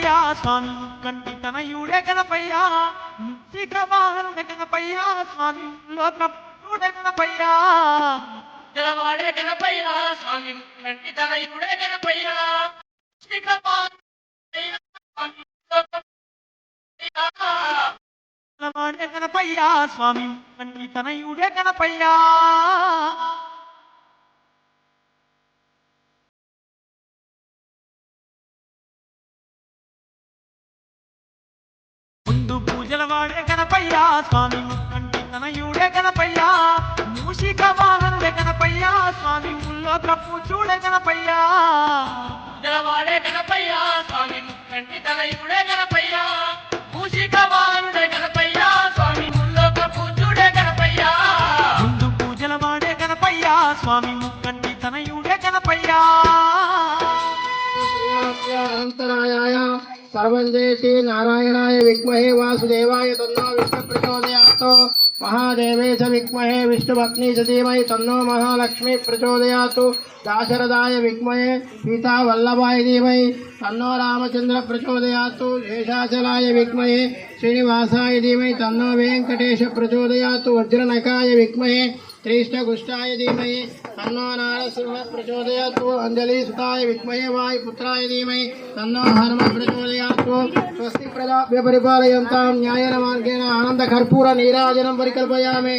గణపయ్యా స్వామి. కంటి తనయుడే గణపయ్యా. శిఖ వాహనుడే గణపయ్యా స్వామి. లోక గణపయ్యా. జలవాడే గణపయ్యా స్వామి. కంటి తనయుడే గణపయ్యా. వాడే గణపయ్యా స్వామి. కంటి తనయుడే గణపయ్యా. ముందు వాడే గణపయ్యా స్వామి ముక్కంటి తనయుడే గణపయ్యా. మూషిక వాహనుడే గణపయ్యా స్వామి ముల్లో కప్పు చూడే గణపయ్యా. జలవాడే గణపయ్యా స్వామి ముక్కంటి తనయుడే గణపయ్యా. మూషిక వాహనుడే గణపయ్యా స్వామి ముల్లో కప్పు చూడే గణపయ్యా. ముందు పూజల వాడే గణపయ్యా స్వామి అనంతరాయాయ సర్వంజేసి నారాయణాయ విద్మహే వాసుదేవాయ తన్నో విష్ణు ప్రచోదయాత్ మహాదేవేశ విద్మహే విష్ణుపత్ని చ ధీమహి తన్నో మహాలక్ష్మి ప్రచోదయాత్ దాశరథాయ విద్మహే సీతావల్లభాయ ధీమహి తన్నో రామచంద్ర ప్రచోదయాత్ శేషాచలాయ విద్మహే శ్రీనివాసాయ ధీమహి తన్నో వెంకటేశ ప్రచోదయాత్ వజ్రనకాయ విద్మహే శ్రీష్ఠగుష్టాయ ధీమహి తన్నో నారసింహ ప్రచోదయాత్ అంజలి సుతాయ విద్మహే వాయుపుత్రాయ ధీమహి తన్నో హనుమ ప్రచోదయాత్ స్వస్తి ప్రజాభ్య పరిపాలయంతాం న్యాయేన మార్గేణ ఆనంద కర్పూర నీరాజనం పరికల్పయామి.